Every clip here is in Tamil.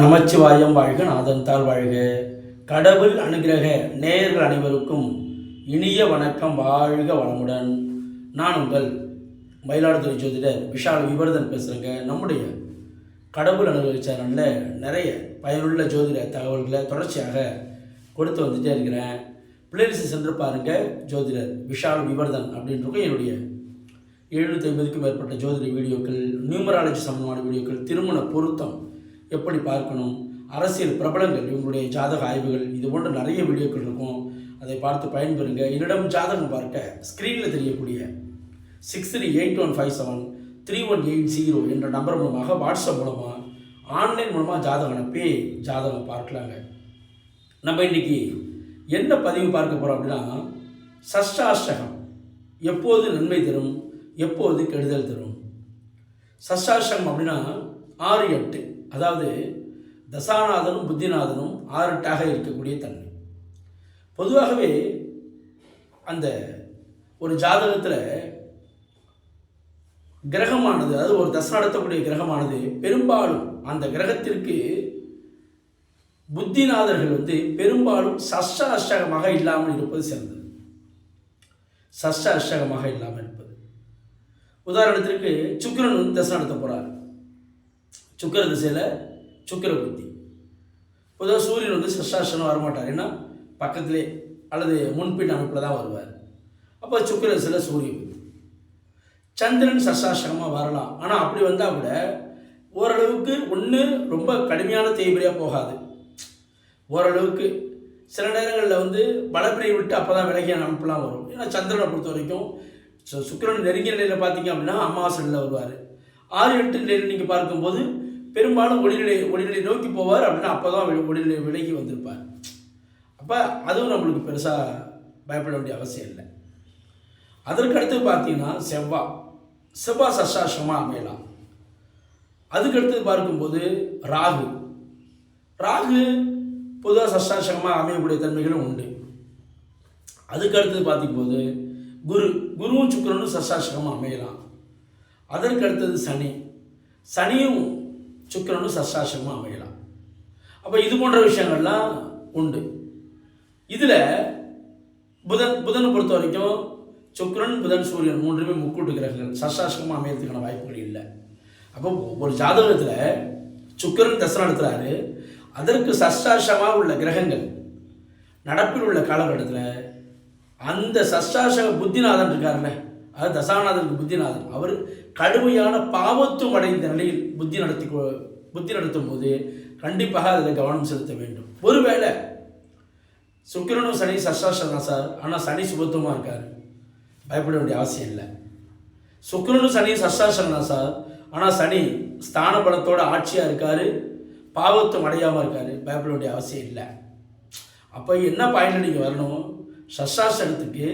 நமச்சிவாயம் வாழ்க நாதன்தால் வாழ்க. கடவுள் அனுகிரக நேயர்கள் அனைவருக்கும் இனிய வணக்கம் வாழ்க வளமுடன். நான் உங்கள் மயிலாடுதுறை ஜோதிடர் விஷால் விவர்தன் பேசுகிறேங்க நம்முடைய கடவுள் அனுகிரக சேனலில் நிறைய பயனுள்ள ஜோதிட தகவல்களை தொடர்ச்சியாக கொடுத்து வந்துட்டே இருக்கிறேன். பிளேலிஸ்ட் சென்று பாருங்கள் ஜோதிடர் விஷால் விவர்தன் அப்படின்றக்கும் என்னுடைய எழுநூற்றி ஐம்பதுக்கும் மேற்பட்ட ஜோதிட வீடியோக்கள் நியூமராலஜி சம்பந்தமான வீடியோக்கள் திருமண பொருத்தம் எப்படி பார்க்கணும்? அரசியல் பிரபலங்கள் இவங்களுடைய ஜாதக ஆய்வுகள் இது போன்ற நிறைய வீடியோக்கள் இருக்கும். அதை பார்த்து பயன்பெறுங்க. என்னிடம் ஜாதகம் பார்க்க ஸ்க்ரீனில் தெரியக்கூடிய six three eight one five seven three one eight zero என்ற நம்பர் மூலமாக வாட்ஸ்அப் மூலமாக ஆன்லைன் மூலமாக ஜாதகம் அனுப்பி ஜாதகம் பார்க்கலாங்க. நம்ம இன்னைக்கு என்ன பதிவு பார்க்க போகிறோம் அப்படின்னா சஷ்டாஷ்டகம். எப்போது நன்மை தரும்? எப்போது கெடுதல் தரும்? சஷ்டாஷ்டகம் அப்படின்னா ஆறு எட்டு. அதாவது தசாநாதனும் புத்திநாதனும் ஆறுட்டாக இருக்கக்கூடிய தன்மை. பொதுவாகவே அந்த ஒரு ஜாதகத்தில் கிரகமானது அதாவது ஒரு தசை நடத்தக்கூடிய கிரகமானது பெரும்பாலும் அந்த கிரகத்திற்கு புத்திநாதர்கள் வந்து பெரும்பாலும் சஷ்ட அஷ்டகமாக இல்லாமல் இருப்பது சிறந்தது. சஷ்ட அஷ்டகமாக இல்லாமல் இருப்பது. உதாரணத்திற்கு சுக்கிரன் வந்து தசை நடத்த போகிறார் சுக்கிர திசையில் சுக்கர புத்தி. பொதுவாக சூரியன் வந்து சஷ்டாசனம் வரமாட்டார். ஏன்னா பக்கத்திலே அல்லது முன்பின் அமைப்பில் தான் வருவார். அப்போ சுக்கிர திசையில் சூரிய புத்தி. சந்திரன் சஷ்டாசனமாக வரலாம். ஆனால் அப்படி வந்தால் கூட ஓரளவுக்கு ஒன்று ரொம்ப கடுமையான தேய்பிரியாக போகாது. ஓரளவுக்கு சில நேரங்களில் வந்து பலப்பிரியை விட்டு அப்போ தான் விலகிய அமைப்புலாம் வரும். ஏன்னா சந்திரனை பொறுத்த வரைக்கும் சுக்கரன் நெருங்கிய நிலையில் பார்த்தீங்க அப்படின்னா அமாவாசை நிலையில் வருவார். ஆறு எட்டு நிலையில் நீங்கள் பார்க்கும்போது பெரும்பாலும் ஒளிநிலை ஒளிநிலை நோக்கி போவார் அப்படின்னா அப்போ தான் ஒளிநிலை விலகி வந்திருப்பார். அப்போ அதுவும் நம்மளுக்கு பெருசாக பயப்பட வேண்டிய அவசியம் இல்லை. அதற்கடுத்து பார்த்தீங்கன்னா செவ்வாய் செவ்வாய் சஷ்டாசிரமாக அமையலாம். அதுக்கடுத்து பார்க்கும்போது ராகு. ராகு பொதுவாக சஷ்டாசிரமாக அமையக்கூடிய தன்மைகளும் உண்டு. அதுக்கு அடுத்தது குரு குருவும் சுக்கரனும் சஷ்டாசிரமாக அமையலாம். அதற்கு அடுத்தது சனி. சனியும் சுக்கிரனும் சஷ்டாசிரமும் அமையலாம். அப்போ இது போன்ற விஷயங்கள்லாம் உண்டு. இதில் புதன் புதனை பொறுத்த வரைக்கும் சுக்கிரன் புதன் சூரியன் மூன்றுமே முக்கூட்டு கிரகங்கள். சஷ்டாசிரமாக அமையறதுக்கான வாய்ப்புகள் இல்லை. அப்போ ஒரு ஜாதகத்தில் சுக்கிரன் தசை நடத்துகிறாரு அதற்கு சஷ்டாசமாக உள்ள கிரகங்கள் நடப்பில் உள்ள காலகட்டத்தில் அந்த சஷ்டாசக புத்திநாதன் இருக்காருல்ல. அது தசாநாதனுக்கு புத்திநாதன். அவர் கடுமையான பாவத்துவம் அடைந்த நிலையில் புத்தி நடத்தி புத்தி நடத்தும் போது கண்டிப்பாக அதில் கவனம் செலுத்த வேண்டும். ஒருவேளை சுக்கிரனும் சனி சஷ்டாசம் தான் சார் ஆனால் சனி சுபத்துவமாக இருக்கார். பயப்பட வேண்டிய அவசியம் இல்லை. சுக்கிரனும் சனி சஷ்டாசம் தான் சார் ஆனால் சனி ஸ்தான பலத்தோட ஆட்சியாக இருக்கார் பாவத்துவம் அடையாமல் இருக்கார் பயப்பட வேண்டிய அவசியம் இல்லை. அப்போ என்ன பாயிண்ட் நீங்கள் வரணும்? சஷ்டாசனத்துக்கு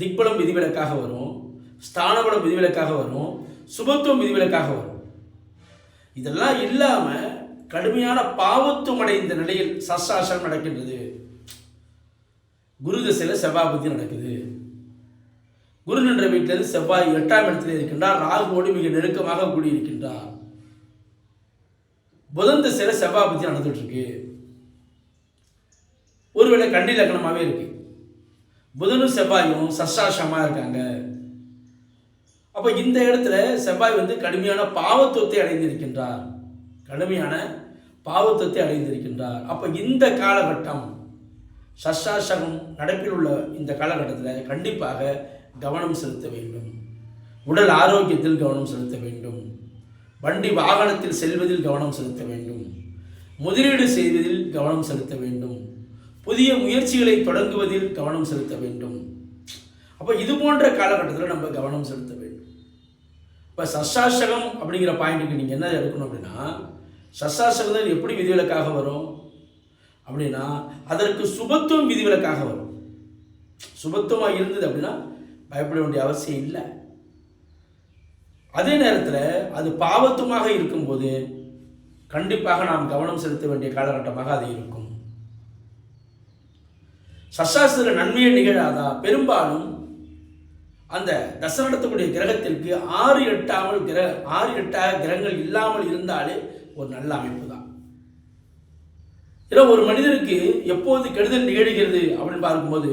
திக்பலம் விதிவிலக்காக வரும். ஸ்தானபலம் விதிவிலக்காக வரும் சுபத்துவம் விதிவிலக்காக வரும். இதெல்லாம் இல்லாமல் கடுமையான பாவத்துவம் அடைந்த நிலையில் சசாசனம் நடக்கின்றது. குரு திசையில் செவ்வாய்பத்தி நடக்குது. குரு நின்ற வீட்டிலிருந்து செவ்வாய் எட்டாம் இடத்தில் இருக்கின்றார். ராகுவோடு மிக நெருக்கமாக கூடியிருக்கின்றார். புதன் திசையில செவ்வாய் புத்தி நடந்துட்டு இருக்கு ஒருவேளை கண்டி லக்கணமாகவே இருக்கு. புதனும் செவ்வாயும் சஷ்டாசமாக இருக்காங்க. அப்போ இந்த இடத்துல செவ்வாய் வந்து கடுமையான பாவத்துவத்தை அடைந்திருக்கின்றார். கடுமையான பாவத்துவத்தை அடைந்திருக்கின்றார். அப்போ இந்த காலகட்டம் சஷ்டாசகம் நடப்பில் உள்ள இந்த காலகட்டத்தில் கண்டிப்பாக கவனம் செலுத்த வேண்டும். உடல் ஆரோக்கியத்தில் கவனம் செலுத்த வேண்டும். வண்டி வாகனத்தில் செல்வதில் கவனம் செலுத்த வேண்டும். முதலீடு செய்வதில் கவனம் செலுத்த வேண்டும். புதிய முயற்சிகளை தொடங்குவதில் கவனம் செலுத்த வேண்டும். அப்போ இது போன்ற காலகட்டத்தில் நம்ம கவனம் செலுத்த வேண்டும். இப்போ சசாசகம் அப்படிங்கிற பாயிண்ட்டுக்கு நீங்கள் என்ன எடுக்கணும் அப்படின்னா சஷ்டாசகம் எப்படி விதிவிலக்காக வரும்? அப்படின்னா அதற்கு சுபத்துவம் விதிவிலக்காக வரும். சுபத்துவமாக இருந்தது அப்படின்னா பயப்பட வேண்டிய அவசியம் இல்லை. அதே நேரத்தில் அது பாவத்துவமாக இருக்கும்போது கண்டிப்பாக நாம் கவனம் செலுத்த வேண்டிய காலகட்டமாக அது இருக்கும். சசாஸ்திர நன்மையே நிகழாதா? பெரும்பாலும் அந்த தசரடத்துக்குடைய கிரகத்திற்கு ஆறு எட்டாமல் கிர ஆறு எட்டாக கிரகங்கள் இல்லாமல் இருந்தாலே ஒரு நல்ல அமைப்பு தான் ஏன்னா ஒரு மனிதனுக்கு எப்போது கெடுதல் நிகழ்கிறது அப்படின்னு பார்க்கும்போது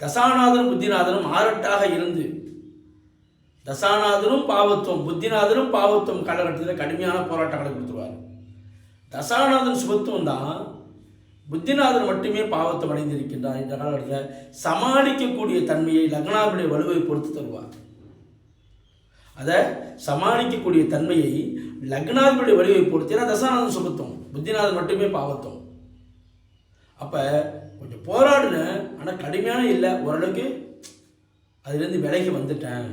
தசாநாதனும் புத்திநாதனும் ஆறட்டாக இருந்து தசாநாதனும் பாவத்துவம் புத்திநாதனும் பாவத்துவம் காலகட்டத்தில் கடுமையான போராட்டங்களை கொடுத்துருவார். தசாநாதன் சுபத்துவம் தான் புத்திநாதன் மட்டுமே பாவத்தை அடைந்திருக்கின்றார் இந்த காலகட்டத்தில் சமாளிக்கக்கூடிய தன்மையை லக்னாவுடைய வலுவை பொறுத்து தருவார். அதை சமாளிக்கக்கூடிய தன்மையை லக்னாதிபதியுடைய வலிவை பொறுத்து ஏன்னா தசாநாதன் சுபத்துவம் புத்திநாதன் மட்டுமே பாவத்தும் அப்போ கொஞ்சம் போராடினேன் ஆனால் கடுமையான இல்லை ஓரளவுக்கு அதுலேருந்து விலகி வந்துட்டேன்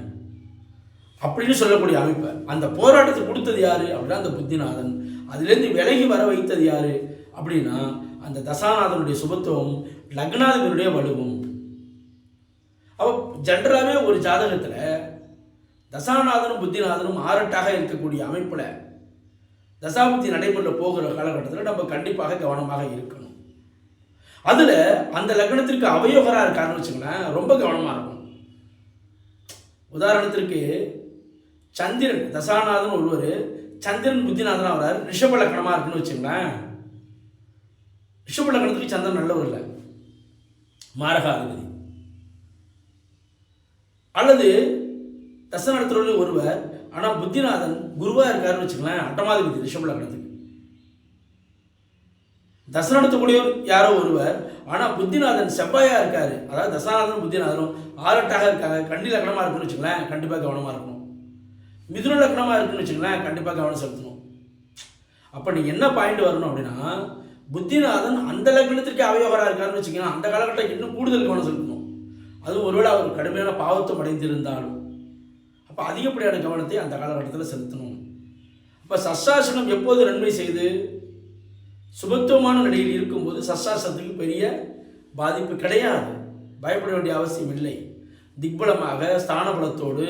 அப்படின்னு சொல்லக்கூடிய அமைப்பு. அந்த போராட்டத்தை கொடுத்தது யார்? அப்படின்னா அந்த புத்திநாதன். அதுலேருந்து விலகி வர வைத்தது யார்? அப்படின்னா அந்த தசாநாதனுடைய சுபத்துவம் லக்னாதிபதியுடைய வலுவும். அப்போ ஜென்ரலாகவே ஒரு ஜாதகத்தில் தசாநாதனும் புத்திநாதனும் ஆரட்டாக இருக்கக்கூடிய அமைப்பில் தசாபுத்தி நடைபெற்ற போகிற காலகட்டத்தில் நம்ம கண்டிப்பாக கவனமாக இருக்கணும். அதில் அந்த லக்னத்திற்கு அவயோகராக இருக்காருன்னு வச்சுங்களேன் ரொம்ப கவனமாக இருக்கும் உதாரணத்திற்கு சந்திரன் தசாநாதன் ஒருவர் சந்திரன் புத்திநாதனாக வர்றார் ரிஷப லக்னமாக இருக்குன்னு வச்சுங்களேன் ரிஷப லக்னத்துக்கு சந்திரன் நல்லவர் இல்லை மாரகாதிபதி. அல்லது தசநடத்தில் ஒருவர் ஆனால் புத்திநாதன் குருவாக இருக்காருன்னு வச்சுக்கலாம் அட்டமாதிபதி ரிஷப லக்னத்துக்கு தசநடத்தக்கூடியவர் யாரோ ஒருவர் ஆனால் புத்திநாதன் செவ்வாயாக இருக்காரு. அதாவது தசாநாதனும் புத்திநாதனும் ஆரட்டாக இருக்காங்க. கண்டி லக்னமாக இருக்குன்னு வச்சுக்கலாம் கண்டிப்பாக கவனமாக இருக்கணும். மிதுன லக்னமாக இருக்குன்னு வச்சுக்கலாம் கண்டிப்பாக கவனம் செலுத்தணும். அப்போ நீங்கள் என்ன பாயிண்ட் வரணும் அப்படின்னா புத்திநாதன் அந்த லக்னத்திற்கு அவயோகராக இருக்காருன்னு வச்சுக்கோங்க அந்த காலகட்டம் இன்னும் கூடுதல் கவனம் செலுத்தணும். அதுவும் ஒருவேளை அவர் கடுமையான பாவத்தம் அடைந்திருந்தாலும். அப்போ அதிகப்படியான கவனத்தை அந்த காலகட்டத்தில் செலுத்தணும். அப்போ சஸ்தாசனம் எப்போது நன்மை செய்து சுபத்துவமான நிலையில் இருக்கும்போது சஸ்தாசனத்துக்கு பெரிய பாதிப்பு கிடையாது. பயப்பட வேண்டிய அவசியம் இல்லை. திக்பலமாக ஸ்தான பலத்தோடு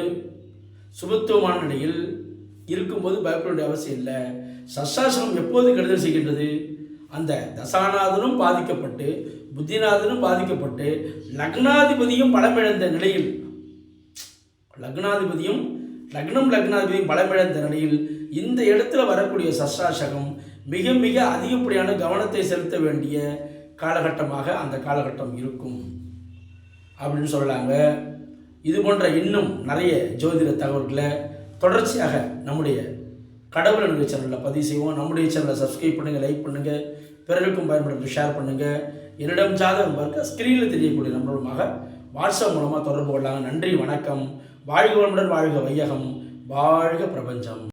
சுபத்துவமான நிலையில் இருக்கும்போது பயப்பட வேண்டிய அவசியம் இல்லை. சஸ்தாசனம் எப்போது கெடுதல் செய்கின்றது? அந்த தசாநாதனும் பாதிக்கப்பட்டு புத்திநாதனும் பாதிக்கப்பட்டு லக்னாதிபதியும் பலமிழந்த நிலையில் லக்னாதிபதியும் லக்னம் லக்னாதிபதியும் பலமிழந்த நிலையில் இந்த இடத்துல வரக்கூடிய சஸ்ராசகம் மிக மிக அதிகப்படியான கவனத்தை செலுத்த வேண்டிய காலகட்டமாக அந்த காலகட்டம் இருக்கும். அப்படின்னு சொல்கிறாங்க இது போன்ற இன்னும் நிறைய ஜோதிட தகவல்களை தொடர்ச்சியாக நம்முடைய கடவுள் நிகழ்ச்சி சேனலில் பதிவு செய்வோம். நம்முடைய சேனலை சப்ஸ்கிரைப் பண்ணுங்கள் லைக் பண்ணுங்கள் பிறருக்கும் பயன்படுத்தி ஷேர் பண்ணுங்கள் என்னிடம் ஜாதகம் பார்க்க ஸ்க்ரீனில் தெரியக்கூடிய நம்பருமாக வாட்ஸ்அப் மூலமாக தொடர்பு கொள்ளலாம். நன்றி வணக்கம். வாழ்க வளமுடன் வாழ்க வையகம். வாழ்க பிரபஞ்சம்.